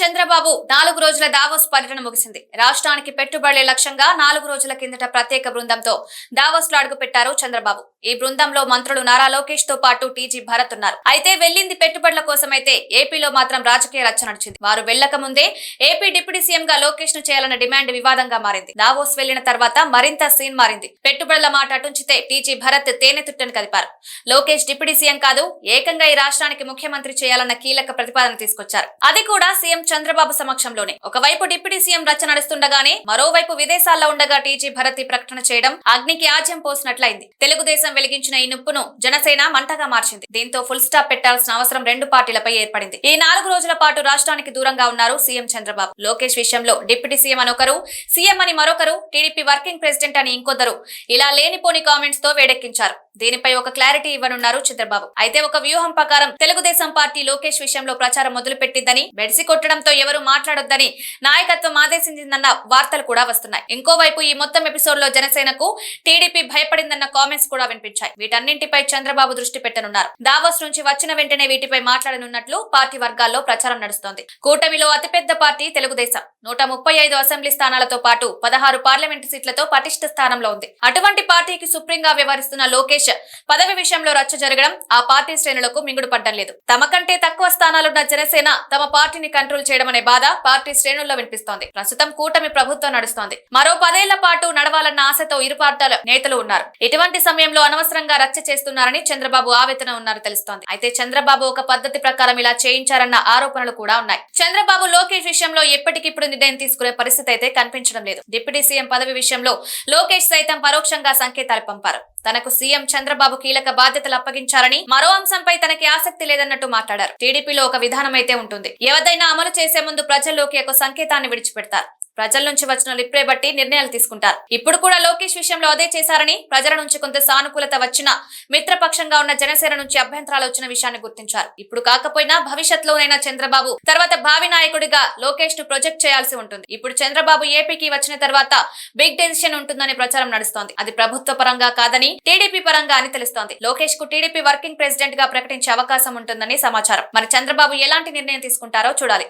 చంద్రబాబు నాలుగు రోజుల దావోస్ పర్యటన ముగిసింది. రాష్ట్రానికి పెట్టుబడులే లక్ష్యంగా నాలుగు రోజుల కిందట ప్రత్యేక బృందంతో దావోస్లో అడుగుపెట్టారు చంద్రబాబు. ఈ బృందంలో మంత్రులు నారా లోకేష్తో పాటు టీజీ భరత్ ఉన్నారు. అయితే వెళ్ళింది పెట్టుబడుల కోసమైతే ఏపీలో మాత్రం రాజకీయ రచ్చ నడిచింది. వారు వెళ్ళక ముందే ఏపీ డిప్యూటీ సీఎం గా లోకేష్ను చేయాలన్న డిమాండ్ వివాదంగా మారింది. దావోస్ వెళ్ళిన తర్వాత మరింత సీన్ మారింది. పెట్టుబడుల మాట అటుంచితే టీజీ భరత్ తేనె తుట్టను కదిపారు. లోకేష్ డిప్యూటీ సీఎం కాదు ఏకంగా ఈ రాష్ట్రానికి ముఖ్యమంత్రి చేయాలన్న కీలక ప్రతిపాదన తీసుకొచ్చారు. అది కూడా సీఎం చంద్రబాబు సమక్షంలోనే. ఒకవైపు డిప్యూటీ సీఎం రచ్చ నడుస్తుండగానే మరోవైపు విదేశాల్లో ఉండగా టీజీ భరతి ప్రకటన చేయడం అగ్నికి ఆజ్యం పోసినట్లయింది. తెలుగుదేశం వెలిగించిన ఈ నిప్పును జనసేన మంటగా మార్చింది. దీంతో ఫుల్ స్టాప్ పెట్టాల్సిన అవసరం రెండు పార్టీలపై ఏర్పడింది. ఈ నాలుగు రోజుల పాటు రాష్ట్రానికి దూరంగా ఉన్నారు సీఎం చంద్రబాబు. లోకేష్ విషయంలో డిప్యూటీ సీఎం అని ఒకరు సీఎం అని మరొకరు టీడీపీ వర్కింగ్ ప్రెసిడెంట్ అని ఇంకొద్దరు ఇలా లేనిపోని కామెంట్స్తో వేడెక్కించారు. దీనిపై ఒక క్లారిటీ ఇవ్వనున్నారు చంద్రబాబు అయితే ఒక వ్యూహం ప్రకారం తెలుగుదేశం పార్టీ లోకేష్ విషయంలో ప్రచారం మొదలుపెట్టిందని బెడిసి కొట్టడంతో ఎవరు మాట్లాడొద్దని నాయకత్వం ఆదేశించిందన్న వార్తలు కూడా వస్తున్నాయి. ఇంకోవైపు ఈ మొత్తం ఎపిసోడ్లో జనసేనకు టీడీపీ భయపడిందన్న కామెంట్స్ కూడా వినిపించాయి. వీటన్నింటిపై చంద్రబాబు దృష్టి పెట్టనున్నారు. దావోస్ నుంచి వచ్చిన వెంటనే వీటిపై మాట్లాడనున్నట్లు పార్టీ వర్గాల్లో ప్రచారం నడుస్తోంది. కూటమిలో అతిపెద్ద పార్టీ తెలుగుదేశం. నూట ముప్పై ఐదు అసెంబ్లీ స్థానాలతో పాటు పదహారు పార్లమెంటు సీట్లతో పటిష్ట స్థానంలో ఉంది. అటువంటి పార్టీకి సుప్రీంగా వ్యవహరిస్తున్న లోకేష్ పదవి విషయంలో రచ్చ జరగడం ఆ పార్టీ శ్రేణులకు మింగుడు పడ్డం లేదు. తమ కంటే తక్కువ స్థానాలున్న జనసేన తమ పార్టీని కంట్రోల్ చేయడం అనే బాధ పార్టీ శ్రేణుల్లో వినిపిస్తోంది. ప్రస్తుతం కూటమి ప్రభుత్వం నడుస్తోంది. మరో పదేళ్ళ పాటు గెలవాలన్న ఆశతో ఇరు పార్టీల నేతలు ఉన్నారు. ఇటువంటి సమయంలో అనవసరంగా రచ్చ చేస్తున్నారని చంద్రబాబు ఆవేదన ఉన్నారు తెలుస్తోంది. అయితే చంద్రబాబు ఒక పద్ధతి ప్రకారం ఇలా చేయించారన్న ఆరోపణలు కూడా ఉన్నాయి. చంద్రబాబు లోకేష్ విషయంలో ఎప్పటికిప్పుడు నిర్ణయం తీసుకునే పరిస్థితి అయితే కనిపించడం లేదు. డిప్యూటీ సీఎం పదవి విషయంలో లోకేష్ సైతం పరోక్షంగా సంకేతాలు పంపారు. తనకు సీఎం చంద్రబాబు కీలక బాధ్యతలు అప్పగించారని మరో అంశంపై తనకి ఆసక్తి లేదన్నట్టు మాట్లాడారు. టీడీపీలో ఒక విధానం అయితే ఉంటుంది. ఎవరైనా అమలు చేసే ముందు ప్రజల్లోకి ఒక సంకేతాన్ని విడిచిపెడతారు. ప్రజల నుంచి వచ్చిన లిప్రే బట్టి నిర్ణయాలు తీసుకుంటారు. ఇప్పుడు కూడా లోకేష్ విషయంలో అదే చేశారని ప్రజల నుంచి కొంత సానుకూలత వచ్చిన మిత్రపక్షంగా ఉన్న జనసేన నుంచి అభ్యంతరాలు వచ్చిన విషయాన్ని గుర్తించారు. ఇప్పుడు కాకపోయినా భవిష్యత్తులోనైనా చంద్రబాబు తర్వాత భావి నాయకుడిగా లోకేష్ను ప్రొజెక్ట్ చేయాల్సి ఉంటుంది. ఇప్పుడు చంద్రబాబు ఏపీకి వచ్చిన తర్వాత బిగ్ డెసిషన్ ఉంటుందని ప్రచారం నడుస్తోంది. అది ప్రభుత్వ పరంగా కాదని టీడీపీ పరంగా అని తెలుస్తోంది. లోకేష్కు టీడీపీ వర్కింగ్ ప్రెసిడెంట్గా ప్రకటించే అవకాశం ఉంటుందని సమాచారం. మరి చంద్రబాబు ఎలాంటి నిర్ణయం తీసుకుంటారో చూడాలి.